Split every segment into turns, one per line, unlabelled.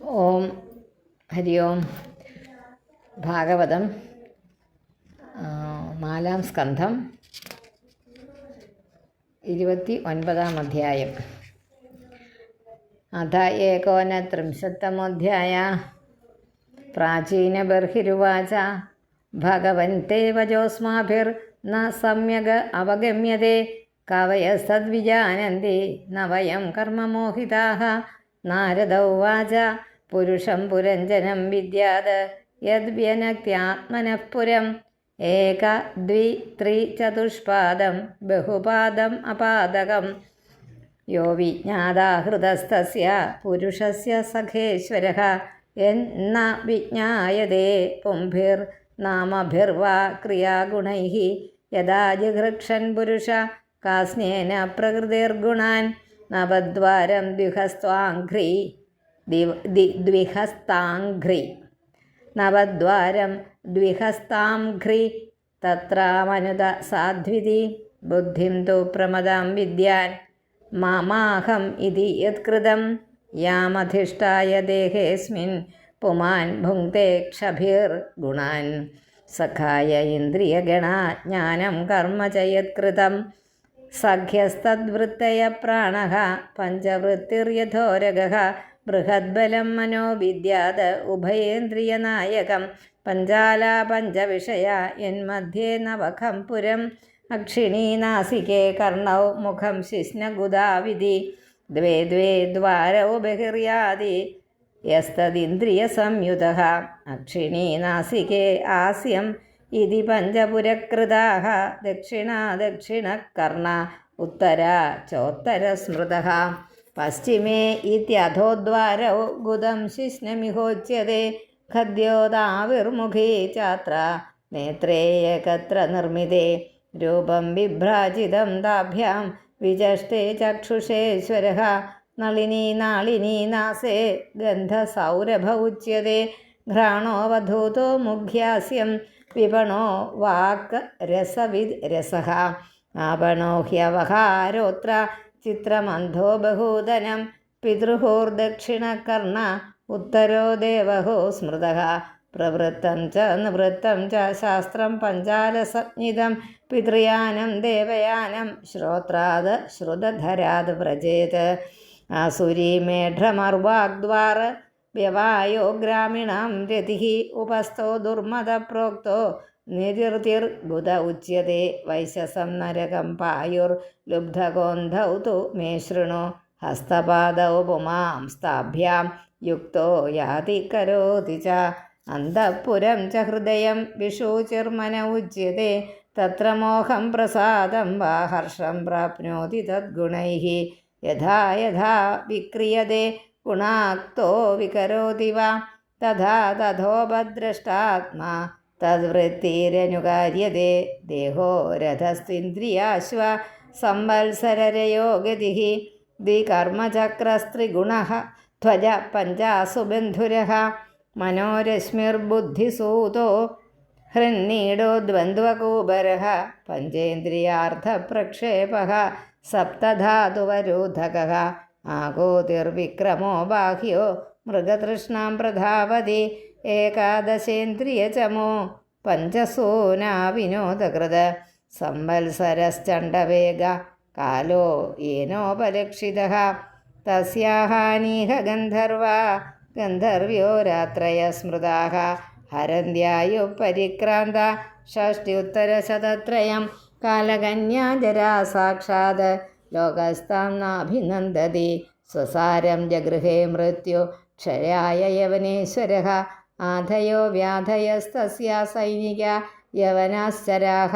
ഓം ഹരി ഓം ഭാഗവതം നാലാം സ്കന്ധം ഇരുപത്തി ഒൻപതാം അധ്യായം. അധ ഏകോനത്രിംശത്തമോധ്യായ പ്രാചീനബർഹിരുവാച ഭഗവൻ തേവജോസ്മാഭിർ ന സമ്യഗ് അവഗമ്യതേ കവയസ്തദ്വിജാനന്തി ന നവയം കർമ്മമോഹിതാः നാരദ ഉവാച പുരുഷം പുരഞ്ജനം വിദ്യാത് യദ്വ്യനക്ത്യാത്മനഃ പുരം ഏക ദ്വി ത്രി ചതുഷ്പാദം ബഹുപാദം അപാദകം. യോ വിജ്ഞാതാഹൃതസ്ഥ്യ പുരുഷസ്യ സഖേശ്വര എന്ന വിജ്ഞായതേ പുംഭിർനാമഭിർവാ ക്രിയാഗുണൈ യഥാ ജിഘൃക്ഷൻ പുരുഷ കാസ്നേന പ്രകൃതിർഗുണാൻ നവദ്വാരം ദ്വിഹസ്ത്വാഘ്രി ദ്വിഹസ്താഘ്രി. നവദ്വാരം ദ്വിഹസ്താംഘ്രി. തത്രമനുത സാധ്വിതി. ബുദ്ധിം തു പ്രമദാം വിദ്യാൻ. മാമാഹം ഇതി യത്കൃതം. യാമധിഷ്ഠായ ദേഹേസ്മിൻ. പുമാൻ ഭുങ്ക്തെ ക്ഷഭിർഗുണാൻ സഖായ ഇന്ദ്രിയഗണാ ജ്ഞാനം കർമ്മ ചയത്കൃതം യത്കൃതം. സഖ്യസ്തദ്വൃത്തയ പ്രാണ പഞ്ചവൃത്തിർയഥോരഗഃ ബൃഹദ്ബലം മനോവിദ്യാത് ഉഭയേന്ദ്രിയനായകം പഞ്ചാല പഞ്ചവിഷയ യന്മധ്യേ നവഖം പുരം അക്ഷിണീ നാസികേ കർണൗ മുഖം ശിശ്നഗുദാവിധി ദ്വേ ദ്വേ ദ്വാരൗ ബഹിർയാതി യസ്തദിന്ദ്രിയസംയുതഃ അക്ഷിണീ നാസികേ ആസ്യം ഇതി പഞ്ചപുരകൃതാ ദക്ഷിണ ദക്ഷിണകർണ ഉത്തര ചോത്തരസ്മൃതः പശ്ചിമേ ഇത്യധോദ്വാരൗ ഗുദം ശിശ്നമിഹോച്യത്തെ ഖദ്യോതാവിർമുഖേ ചാത്ര നേത്രേയകത്ര നിർമ്മിതേ രൂപം വിഭ്രാജിതം താഭ്യാം വിജഷ്ടേ ചക്ഷുഷേശ്വരः നളിനി നാളിനി നാസേ ഗന്ധസൗരഭ ഉച്യതേ ഘ്രാണോ വധൂതോ മുഖ്യാസ്യം വിപണോ വാക് രസവിദ് രസഃ ആപണോ ഹ്യവഹാരോത്ര ചിത്രമന്ധോ ബഹൂദനം. പിതൃഹോർദക്ഷിണകർണ ഉത്തരോ ദേവഹോ സ്മൃത. പ്രവൃത്തം ച നിവൃത്തം ച ശാസ്ത്രം പഞ്ചാലസഞ്ജിതം പിതൃയാനം ദേവയാനം ശ്രോത്രാത് ശ്രുതധരാത് വ്രജേത്. ആസുരീ വ്യവായോ ഗ്രാമീണം രതി ഉപസ്ഥോ ദുർമത പ്രോക്തോ നിരുതിർബുധ ഉച്യത്തെ വൈശസം നരകം പായുർലുബ്ധഗോന്ധൗ തു മേ ശൃണു ഹസ്തപാദൗ പുമാം സ്ഥാഭ്യാം യുക്തോ യാതി കരോതി ച അന്തഃപുരം ച ഹൃദയം വിഷൂചിർമന ഉച്യത്തെ തത്ര മോഹം പ്രസാദം വാ ഹർഷം പ്രാപ്നോതി തദ്ഗുണൈः യഥാ യഥാ വിക്രിയത്തെ ഗുണാക്തോ വികരോതി വാ തഥാ തഥോപദ്രഷ്ടാത്മാ തദ്വൃത്തിരനുകാര്യത്തെ ദേഹോ രഥസ്തിന്ദ്രിയാശ്വ സംവത്സരരയോ ഗതി ദ്വികർമ്മചക്രസ്ത്രിഗുണ ധ്വജ പഞ്ചാസു ബന്ധുര മനോരശ്മിർബുദ്ധിസൂതോ ഹൃന്നീടോ ദ്വന്ദ്വകൂപര പഞ്ചേന്ദ്രിയാർത്ഥപ്രക്ഷേപ സപ്തധാതുവരോധകः ആഗോതിർവിക്രമോ ബാഹ്യോ മൃഗതൃഷ്ണാം പ്രധാവതി ഏകാദശേന്ദ്രിയചമോ പഞ്ചസൂനാ വിനോദകൃത് സംവത്സരശ്ചണ്ഡവേഗ കാലോ യേനോപലക്ഷിതः തസ്യാഹാനീഹ ഗന്ധർവ ഗന്ധർവ്യോ രാത്രയ സ്മൃതാഹ ഹരന്ധ്യായു പരിക്രാന്ത ഷഷ്ട്യുത്തരശതത്രയം കാലകന്യാജരാ സാക്ഷാത് ലോകസ്ഥാം നാഭിനന്ദതി സ്വസാരം ജഗൃഹേ മൃത്യു ക്ഷയായ യവനേശ്വരः ആധയോ വ്യാധയസ്തസ്യ സൈനിക യവനാശ്ചരാः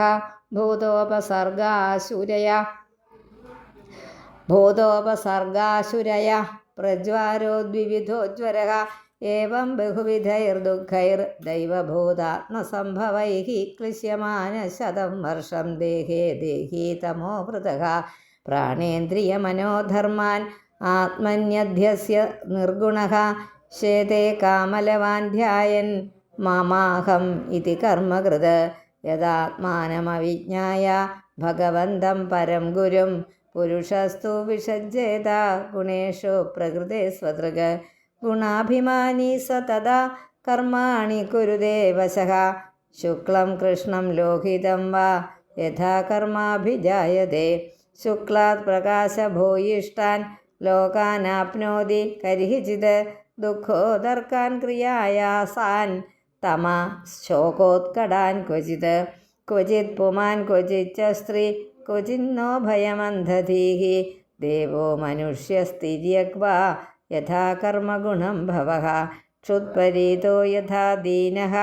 ഭൂതോപസർഗാശുരയ. ഭൂതോപസർഗാശുരയ പ്രജ്വാരോ ദ്വിവിധോജ്വരः ഏവം ക്ലിശ്യമാന ശതം വർഷം ദേഹേ ദേഹീ തമോവൃതः പ്രാണേന്ദ്രിയമനോധർമാൻ ആത്മന്യധ്യസ്യ നിർഗുണः ശേതേ കാമലവാൻ ധ്യായൻ മാമാഹം ഇതി കർമ്മകൃത്. യഥാത്മാനമവിജ്ഞായ ഭഗവന്തം പരം ഗുരും പുരുഷസ്തു വിഷജ്ജേത ഗുണേഷു പ്രകൃതേ സ്വതൃക് ഗുണാഭിമാനി സ തഥാ കർമാണി കുരുദേവശ വശഃ ശുക്ലം കൃഷ്ണം ലോഹിതം വാ യഥാ കർമാഭിജായതേ. ശുക്ലാത് പ്രകാശഭൂയിഷ്ടാൻ ലോകാനാപ്നോതി കരിഹിചിത്. ദുഃഖോദർക്കാൻ ക്രിയായാസാൻ തമ ശോകോത്കടാൻ ക്വചിത് ക്വചിത് പുമാൻ ക്വചിച്ച സ്ത്രീ ക്വചിന്നോ ഭയമന്ധധീഹി ദേവോ മനുഷ്യസ്ഥിര്യക്വാ യഥാ കർമ്മഗുണം ഭവഃ ക്ഷുത്പരീതോ യഥാ ദീനഃ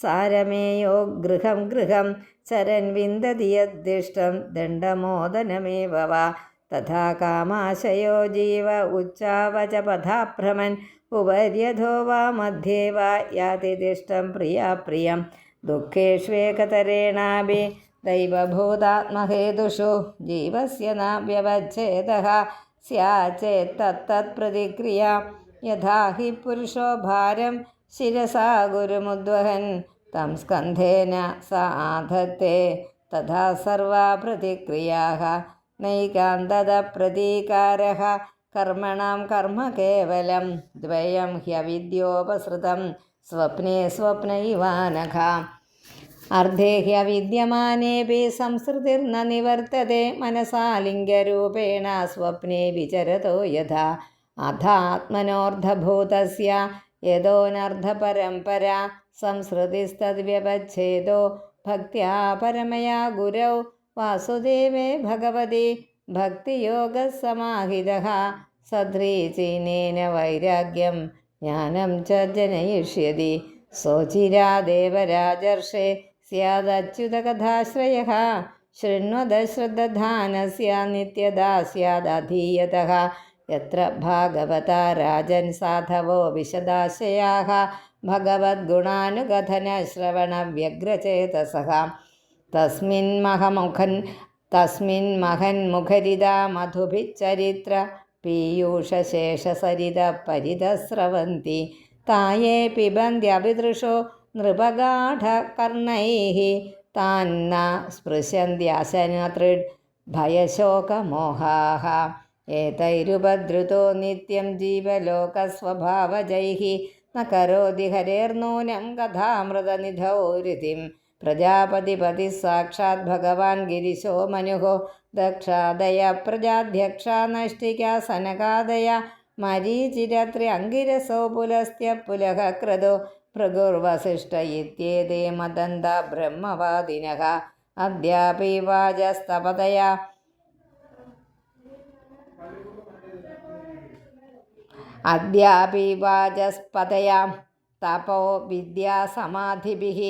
സാരമേയോ ഗൃഹം ഗൃഹം ചരൻ വിന്ദതി യദ്ദിഷ്ടം ദണ്ഡമോദനമേവ വാ തഥാ കാമാശയോ ജീവ ഉച്ചാവച പഥാഭ്രമൻ उपर्यधो वा मध्ये वा याति तिष्ठं प्रिया प्रियं। दुःखेष्वेकतरेणापि दैवभूतात्महेतुषु जीवस्य न व्यवच्छेदः स्याचेत्तत्तत्प्रतिक्रिया यथा हि पुरुषो भारं शिरसा गुरुमुद्वहन्, तं स्कन्धेन सा आधत्ते। तथा सर्वा प्रतिक्रियाः नैकान्तदप्रतीकारः कर्मण कर्म कवल द्वयं ह्यविद्योपसृतं स्वप्ने स्वप्न इव नख अर्धे ह्यविद्यमानेऽपि संसृतिर्न निवर्तते मनसा लिङ्गरूपेण स्वप्ने विचरतो यथा। अथात्मनोऽर्धभूतस्य यदोऽनर्धपरम्परा संसृतिस्तद्व्यवच्छेदो भक्त्या परमया गुरौ वासुदेवे भगवति ഭക്തിയോഗസമാഹിതഃ സദ്രീചീനേന വൈരാഗ്യം. ജ്ഞാനം ച ജനയിഷ്യതി സ്വചിരാദേവരാജർഷേ സ്യാദച്യുതകഥാശ്രയः ശൃണ്വത ശ്രദ്ധാനസ്യ നിത്യദാ സ്യാദധീയതः യത്ര ഭാഗവത രാജൻ സാധവോ വിശദാശയാः ഭഗവദ്ഗുണാനുകഥനശ്രവണവ്യഗ്രചേതസः തസ്മിന്മഹമുഖൻ തസ്മിന്മഹന്മുഖരിതാ മധുഭിച്ചരിത്ര പീയൂഷശേഷസരിത പരിതസ്രവന്തി തായേ പിബന്ധ്യഭിതൃഷോ നൃപഗാഠകർണൈः താന്ന സ്പൃശന്ത്യാശനതൃഡ് ഭയശോകമോഹാः ഏതൈരുപദ്രുതോ നിത്യം ജീവലോകസ്വഭാവജൈः. കരോതി ഹരേർനൂനം കഥാമൃതനിധൗ രതിം. പ്രജാപതിപതി സാക്ഷാത് ഭഗവാൻ ഗിരിശോ മനുഹോ ദക്ഷാദയ പ്രജാധ്യക്ഷ നഷ്ടിക സനകാദയ മരീചിരത്രി അങ്കിരസോ പുലസ്ത്യ പുലഹക്രതോ ഭൃഗുർവസിഷ്ഠ ഇത്യേതേ മദന്ത ബ്രഹ്മവാദിനഃ അദ്യാപി വാചസ്തപതയ. അദ്യാപി വാചസ്പതയാം. തപോ വിദ്യാസമാധിഭിः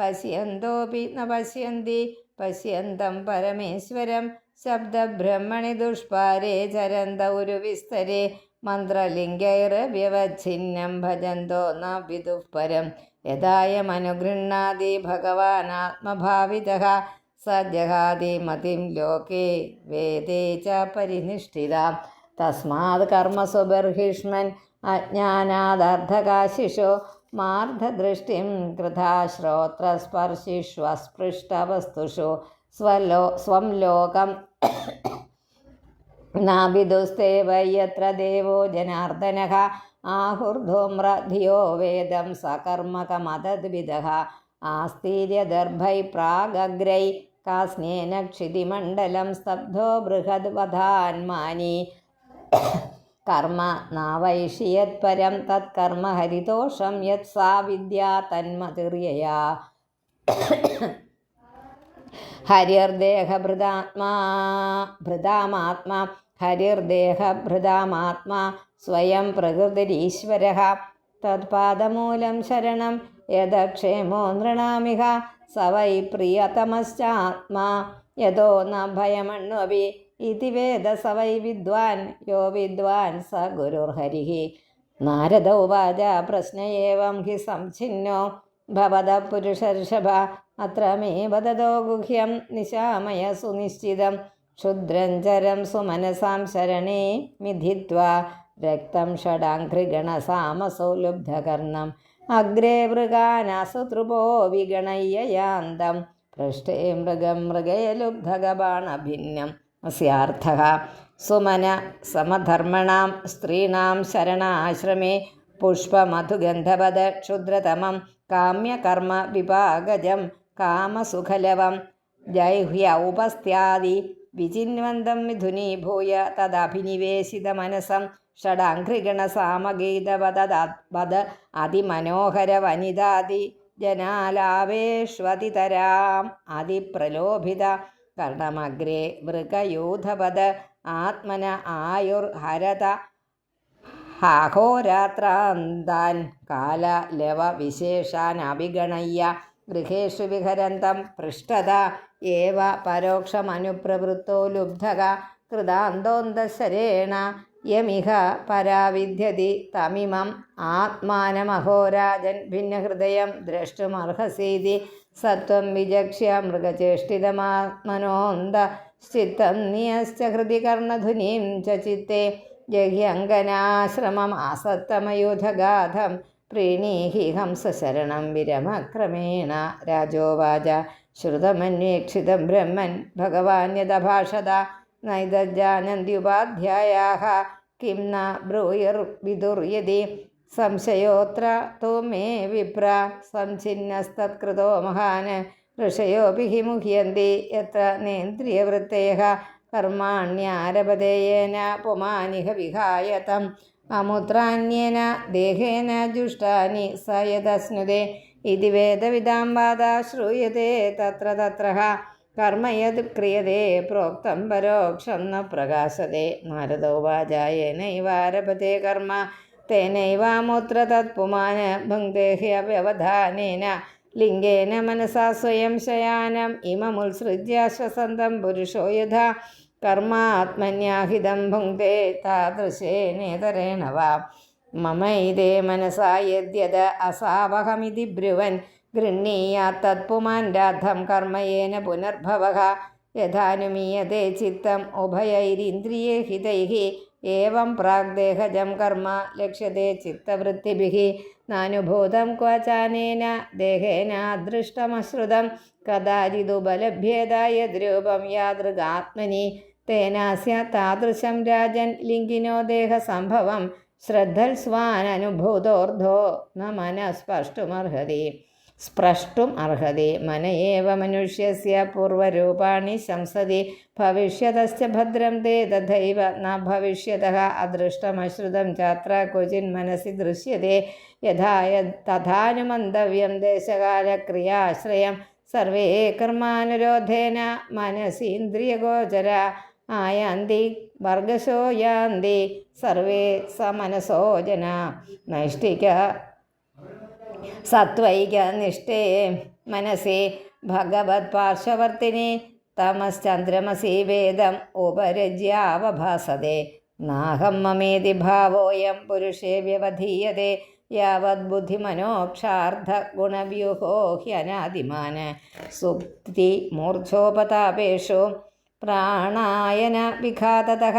പശ്യന്തോപി ന പശ്യന്തി പശ്യന്തം പരമേശ്വരം ശബ്ദബ്രഹ്മണി ദുഷ്പാരേ ചരന്ത ഒരു വിസ്തരേ മന്ത്രലിംഗൈർവ്യവച്ഛിന്നം ഭജന്തോ ന വിദുപരം യഥായമനുഗൃഹാതി ഭഗവാനാത്മഭാവിത സ ജഹാതി മതിം ലോകേ വേദേ ച പരിനിഷ്ഠിത. തസ്മാത് കർമ്മസുബർഹിഷ്മൻ അജ്ഞാനാദർദ്ധകാശിഷോ മാർദ്ധദൃഷ്ടിം കൃഥാ ശ്രോത്രസ്പർശിഷ്വസ്പൃഷ്ടവസ്തുഷു സ്വലോ സ്വം ലോകം നാവിദുസ്തേവ യത്ര ദേവോ ജനാർദ്ദനഃ ആഹുർധൂമ്രധിയോ വേദം സകർമ്മകമതദ്വിദഃ ആസ്തീര്യദർഭൈ പ്രാഗഗ്രൈ കാസ്നേന ക്ഷിതിമണ്ഡലം സ്തബ്ധോ ബൃഹദ്വധാന്മാനി കർമ്മ നാവൈഷിയത് തത്കർമ്മ ഹരിതോഷം യത് സാ വിദ്യ തന്മതിർയയാ. ഹരിർദേഹഭൃതാത്മാ ഭൃതാമാത്മാ ഹരിർദേഹഭൃതാമാത്മാ സ്വയം പ്രകൃതിരീശ്വര. തത്പാദമൂലം ശരണം യഥക്ഷേമോ നൃണാമിഹ സ വൈ പ്രിയതമശ്ചാത്മാ. യഥോ ന ഭയമണ്വപി ഇതി വേദ സ വൈ വിദ്വാൻ യോ വിദ്വാൻ സ ഗുരുർഹരി നാരദ ഉവാച പ്രശ്നയേവം ഹി സംഛിന്നോ ഭവത പുരുഷർഷഭ അത്ര മേ വദതോ ഗുഹ്യം നിശാമയ സുനിശ്ചിതം ക്ഷുദ്രഞ്ചരം സുമനസാം ശരണേ മിഥിത്വ രക്തം ഷഡാഘ്രിഗണസാമസോ ലുബ്ധകർണം അഗ്രേ മൃഗാനാസുതൃപോ വിഗണയ്യയാന്തം പൃഷ്ടേ മൃഗം മൃഗയലുബ്ധഗബാണഭിന്നം അസ്യാർത്ഥः സുമന സമധർമ്മണാം സ്ത്രീണാം ശരണാശ്രമേ. പുഷ്പമധുഗന്ധവത് ക്ഷുദ്രതമം കാമ്യകർമ്മ വിഭാഗജം കാമസുഖലവം. ജൈഹ്യൗപസ്ത്യാദി വിചിന്വന്തം മിഥുനീഭൂയ തദഭിനിവേശിതമനസം. ഷഡാഘ്രിഗണസാമഗീതവദ അതിമനോഹര വനിതാതി ജനാലാവേഷ്വതിതരാം അതിപ്രലോഭിത കർണമഗ്രേ മൃഗയൂഥപദ ആത്മന ആയുർ ആയുർഹരത അഹോരാത്രാന്താൻ കാലലവ വിശേഷാൻ അഭിഗണയ്യ ഗൃഹേഷു വിഹരന്തം പൃഷ്ടത ഏവ പരോക്ഷമനുപ്രവൃത്തോ ലുബ്ധക കൃതാന്തോന്തശരേണ യമിഹ പരാവിദ്യതി തമിമം ആത്മാനമഹോരാജൻ ഭിന്നഹൃദയം ദ്രഷ്ടുമർഹസീതി സത്വം വിചക്ഷ്യ മൃഗചേഷ്ടിതമാത്മനോന്ത ചിത്തം നിയശ്ച ഹൃദി കർണധുനീം ച ചിത്തെ ജഹ്യങ്കനാശ്രമമാസത്തമയൂഥഗാധം പ്രീണീഹി ഹംസശരണം വിരമക്രമേണ രാജോവാച ശ്രുതമന്വേക്ഷിതം ബ്രഹ്മൻ ഭഗവാന്യതഭാഷത നൈതജാനന്ത്യുപാധ്യായാः കിം ന ബ്രൂയർവിദുർയതി സംശയോത്ര തോ മേ വിപ്ര സംഛിന്നസ്തത്കൃതോ മഹാന് ഋഷയോഭി മുഹ്യന്തി എത്ര നേന്ദ്രിയവൃത്തേഹ കർമാണ്യാരപതേയേന പുമാനിഹ വിഹായ തം അമുത്രാന്യേന ദേഹേന ജുഷ്ടാനി സ യദശ്നുതേ ഇതി വേദവിദാം വാദ ശ്രൂയത്തെ തത്ര തത്ര കർമ്മ യത് ക്രിയതേ പ്രോക്തം പരോക്ഷം ന പ്രകാശതേ നാരദോപാചായേനൈവാരഭത്തെ കർമ്മ തേനൈവാമുത്ര തത്പുമാൻ ഭുങ്ദേഹ്യവ്യവധാനേന ലിംഗേന മനസാ സ്വയം ശയാനം ഇമമുത്സൃജ്യ ശ്വസന്തം പുരുഷോ യഥാ കർമാത്മന്യാഹിതം ഭുങ്ക്തേ താദൃശേനേതരേണ വാ മമൈതേ മനസാ യദ്യത് അസാവഹമിതി ബ്രുവൻ ഗൃഹീയാ തത്പുമാൻ രാധം കർമ്മയേന പുനർഭവഃ യഥാനുമീയത്തെ ചിത്തം ഉഭയൈരിന്ദ്രിയഹിതൈ ഏവം പ്രാഗ്ദേഹജം കർമ്മ ലക്ഷ്യത്തെ ചിത്തവൃത്തിഭിः. നാനുഭൂതം ക്വചാനേന ദേഹേന അദൃഷ്ടമശ്രുതം യദ്രൂപം യാദൃഗാത്മനി. തേനാസ്യ താദൃശം രാജൻ ലിംഗിനോ ദേഹസംഭവം ശ്രദ്ധൽ സ്വാനനുഭൂതോർദ്ധോ ന മനഃസ്പഷ്ടുമർഹതി स्प्रष्टुम् अर्हति मन एव मनुष्यस्य पूर्वरूपाणि शंसति भविष्यतश्च भद्रं ते तथैव न भविष्यतः अदृष्टमश्रुतं चात्र क्वचिन्मनसि दृश्यते यथा यद् तथानुमन्तव्यं देशकालक्रियाश्रयं सर्वे कर्मानुरोधेन मनसीन्द्रियगोचर आयान्ति वर्गशो यान्ति सर्वे स मनसो जना नैष्टिक സത്വൈക നിഷ്ഠേ മനസി ഭഗവത് പാർശ്വവർത്തിനി തമശ്ചന്ദ്രമസി വേദം ഉപരജ്യാവഭാസതേ. നാഹം മമേതി ഭാവോയം പുരുഷേ വ്യവധീയത്തെ യാവത് ബുദ്ധിമനോക്ഷാർദ്ധ ഗുണവ്യൂഹോ ഹ്യനാദിമാൻ സുപ്തി മൂർച്ഛോപതാപേഷു പ്രാണായന വിഘാതത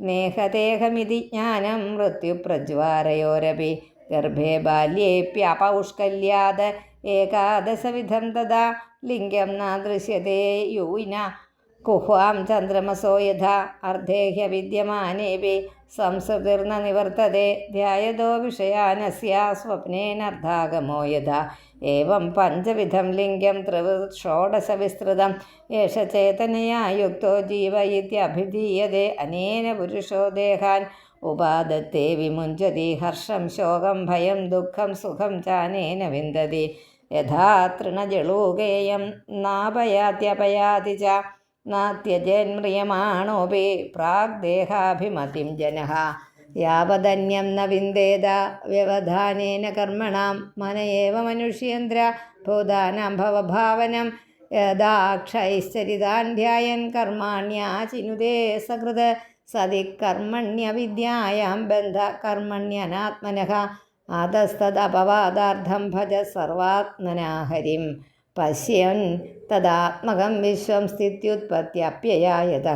നേഹദേഹമിതി ജ്ഞാനം മൃത്യുപ്രജ്വാരയോരപി ഗർഭേ ബാല്യേപ്യപൗഷ്കല്യാത് ഏകാദശവിധം തഥാ. ലിംഗം ന ദൃശ്യത്തെ യൂന കുഹ്വാം ചന്ദ്രമസോ യഥാ. അർദ്ധേഹ്യ വിദ്യമാനേപി സംസൃതിർന നിവർത്തതെ. ധ്യായതോ വിഷയാനസ്യ സ്വപ്നേനർദ്ധാഗമോ യഥാ. ഏവം പഞ്ചവിധം ലിംഗം ത്രിവ് ഷോഡശ വിസ്തൃതം ഏഷ ചേതനയാ യുക്തോ ജീവ ഇത്യഭിധീയതേ. അനേന പുരുഷോ ദേഹാൻ ഉപാദത്തെ വിമുഞ്ചതി ഹർഷം ശോകം ഭയം ദുഃഖം സുഖം ചാനേന വിന്ദതി യഥാ തൃണജളൂകേയം നാപയാത്യപയാതി ച നാത്യജന്മ്രിയമാണോപി പ്രാഗ്ദേഹാഭിമതിം ജനഃ യാവതന്യം ന വിന്ദേത വ്യവധാനേന കർമ്മണം മനയേവ മനുഷ്യേന്ദ്ര ഭൂതാനാം ഭവഭാവനം യഥാക്ഷൈശ്ചരിതാൻ ധ്യായൻ കർമാണ്യാചിനുദേ സകൃത്. സതി കർമ്മണ്യവിദ്യായാം ബന്ധ കർമ്മണ്യനാത്മനഃ അതസ്തദപവാദാർത്ഥം ഭജ സർവാത്മനാഹരിം. പശ്യൻ തദാത്മകം വിശ്വം സ്ഥിത്യുത്പത്യപ്യയായത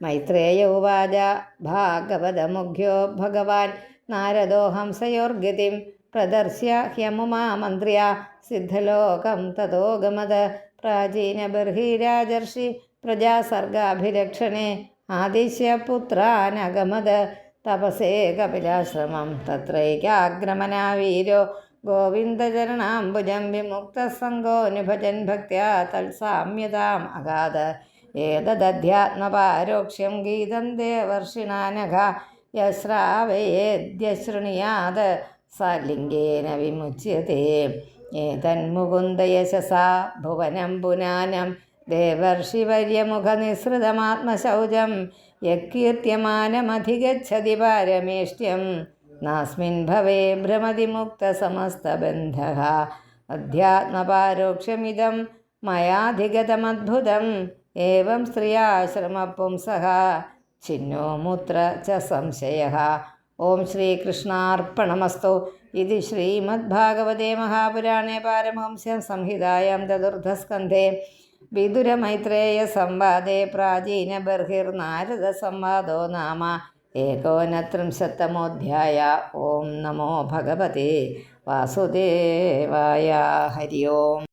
മൈത്രേയ ഉവാച ഭാഗവതമുഖ്യോ ഭഗവാൻ നാരദോ ഹംസയോർഗതിം പ്രദർശ്യ ഹ്യമുമാമന്ത്ര്യ സിദ്ധലോകം തതോ പ്രാചീന പ്രാചീനബർഹിരാജർഷി പ്രജാസർഗാഭിരക്ഷണേ ആദിശ്യ പുത്രാനഗമത് തപസേ കപിലാശ്രമം തത്രൈകാഗ്രമനാ വീരോ ഗോവിന്ദചരണാംബുജം വിമുക്തസംഗോനുഭജൻ ഭക്ത്യാ തത്സാമ്യതാം അഗാത് ഏതദ്ധ്യാത്മപാരോക്ഷ്യം ഗീതം ദേവർഷിണാനഘ യശ്രാവയേദ്യശൃണിയാത് സലിംഗേന വിമുച്യത്തെ ഏതന്മുകുന്ദയശസാ ഭുവനം പുനാനം ദേവർഷിവര്യമുഖനിസൃതമാത്മശൗചം യക്കീർത്യമാനമധിഗച്ഛതി പാരമേഷ്ട്യം. നാസ്മിൻ ഭവേ ഭ്രമതിമുക്തസമസ്തബന്ധഃ. അധ്യാത്മപാരോക്ഷമിതം മയാധിഗതമദ്ഭുതം. ഏവം സ്ത്രീയാശ്രമപുംസഹ ഛിന്നോ മൂത്ര ച സംശയ. ഓം ശ്രീകൃഷ്ണാർപ്പണമസ്തു. ഇത് ശ്രീമദ്ഭാഗവതേ മഹാപുരാണേ പാരമഹംസ്യം സംഹിതായാം ചതുർത്ഥസ്കന്ധേ. വിദുരമൈത്രേയ സംവാദേ പ്രാചീന ബർഹിർനാരദ സംവാദോ നാമ ഏകോനത്രിംശത്തമോധ്യായ. ഓം നമോ ഭഗവതേ വാസുദേവായ. ഹരി ഓം.